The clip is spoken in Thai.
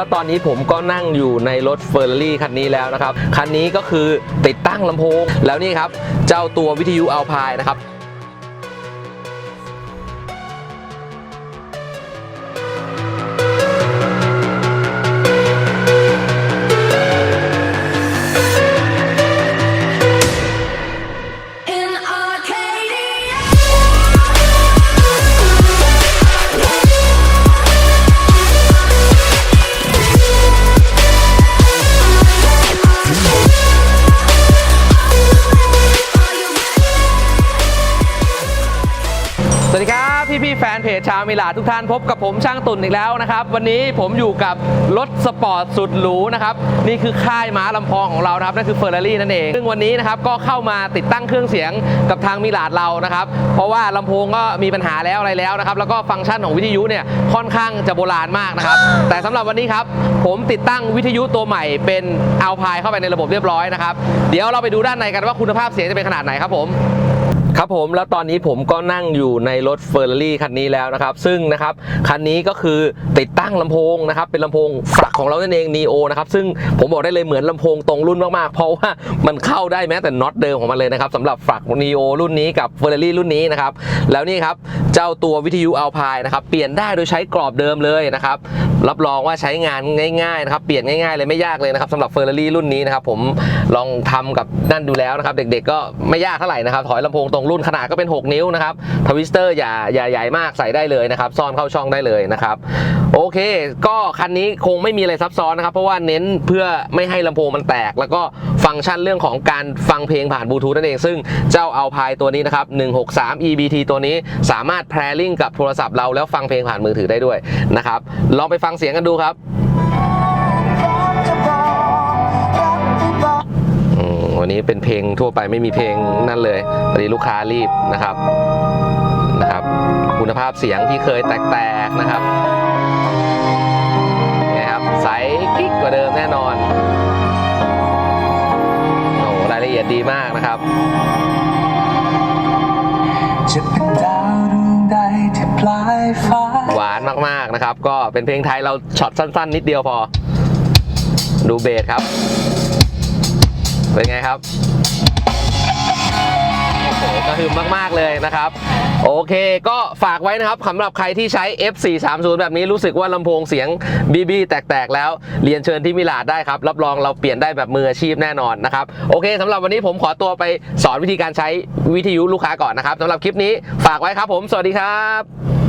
แล้วตอนนี้ผมก็นั่งอยู่ในรถเฟอร์รารี่คันนี้แล้วนะครับ คันนี้ก็คือติดตั้งลำโพง แล้วนี่ครับ เจ้าตัววิทยุอัลพายนะครับ นเพจชาวมิลาทุกท่านพบกับผมช่างตุ่นอีกแล้วนะครับ วันนี้ผมอยู่กับรถสปอร์ตสุดหรูนะครับ นี่คือค่ายม้าลำพองของเรานะครับนั่นคือเฟอร์รารี่นั่นเองซึ่งวันนี้นะครับก็เข้ามาติดตั้งเครื่องเสียงกับทางมิลาดเรานะครับ เพราะว่าลำโพงก็มีปัญหาแล้วอะไรแล้วนะครับ แล้วก็ฟังก์ชันของวิทยุเนี่ยค่อนข้างจะโบราณมากนะครับ แต่สำหรับวันนี้ครับผมติดตั้งวิทยุตัวใหม่เป็นเอาพายเข้าไปในระบบเรียบร้อยนะครับ เดี๋ยวเราไปดูด้านในกันว่าคุณภาพเสียงจะเป็นขนาดไหนครับผมครับผมแล้วตอนนี้ผมก็นั่งอยู่ในรถเฟอร์รารี่คันนี้แล้วนะครับ ซึ่งนะครับคันนี้ก็คือติดตั้งลำโพงนะครับ เป็นลำโพงฝักของเรานั่นเอง Neo นะครับ ซึ่งผมบอกได้เลยเหมือนลำโพงตรงรุ่นมากๆ เพราะว่ามันเข้าได้แม้แต่น็อตเดิมของมันเลยนะครับสำหรับฝัก Neo รุ่นนี้กับเฟอร์รารี่รุ่นนี้นะครับ แล้วนี่ครับ เจ้าตัววิทยุอัลพายนะครับ เปลี่ยนได้โดยใช้กรอบเดิมเลยนะครับ รับรองว่าใช้งานง่ายๆนะครับ เปลี่ยนง่ายๆเลยไม่ยากเลยนะครับสำหรับเฟอร์รารี่รุ่นนี้นะครับผมลองทำกับนั่นดูแล้วนะครับ เด็ก ๆ ก็ไม่ยากเท่าไหร่นะครับถอยลำโพงตรงรุ่นขนาดก็เป็น 6 นิ้วนะครับทวิสเตอร์อย่าอย่าใหญ่มากใส่ได้เลยนะครับซ่อนเข้าช่องได้เลยนะครับโอเค ก็คันนี้คงไม่มีอะไรซับซ้อนนะครับเพราะว่าเน้นเพื่อไม่ให้ลำโพงมันแตก แล้วก็ฟังก์ชันเรื่องของการฟังเพลงผ่านบลูทูธนั่นเอง ซึ่งเจ้าเอาพายตัวนี้นะครับ163 EBT ตัวนี้สามารถแพรลิงกับโทรศัพท์เราแล้วฟังเพลงผ่านมือถือได้ด้วยนะครับลองไปฟังเสียงกันดูครับ นนี้เป็นเพลงทั่วไปไม่มีเพลงนั่นเลยพอดีลูกค้ารีบนะครับนะครับ คุณภาพเสียงที่เคยแตกๆนะครับนี่ครับใสกิ๊กกว่าเดิมแน่นอนโอ้โหรายละเอียดดีมากนะครับจะเป็นดาวดวงใดที่ปลายฟ้าหวานมากๆนะครับ ก็เป็นเพลงไทยเราช็อตสั้น ๆ นิดเดียวพอ ดูเบสครับ เป็นไงครับโอ้โหกระหึ่มมากๆเลยนะครับ โอเคก็ฝากไว้นะครับสำหรับใครที่ใช้ F430 แบบนี้รู้สึกว่าลำโพงเสียง BB แตกๆ แล้วเรียนเชิญที่มิลาดได้ครับ รับรองเราเปลี่ยนได้แบบมืออาชีพแน่นอนนะครับ โอเคสำหรับวันนี้ผมขอตัวไปสอนวิธีการใช้วิทยุลูกค้าก่อนนะครับสำหรับคลิปนี้ฝากไว้ครับผม สวัสดีครับ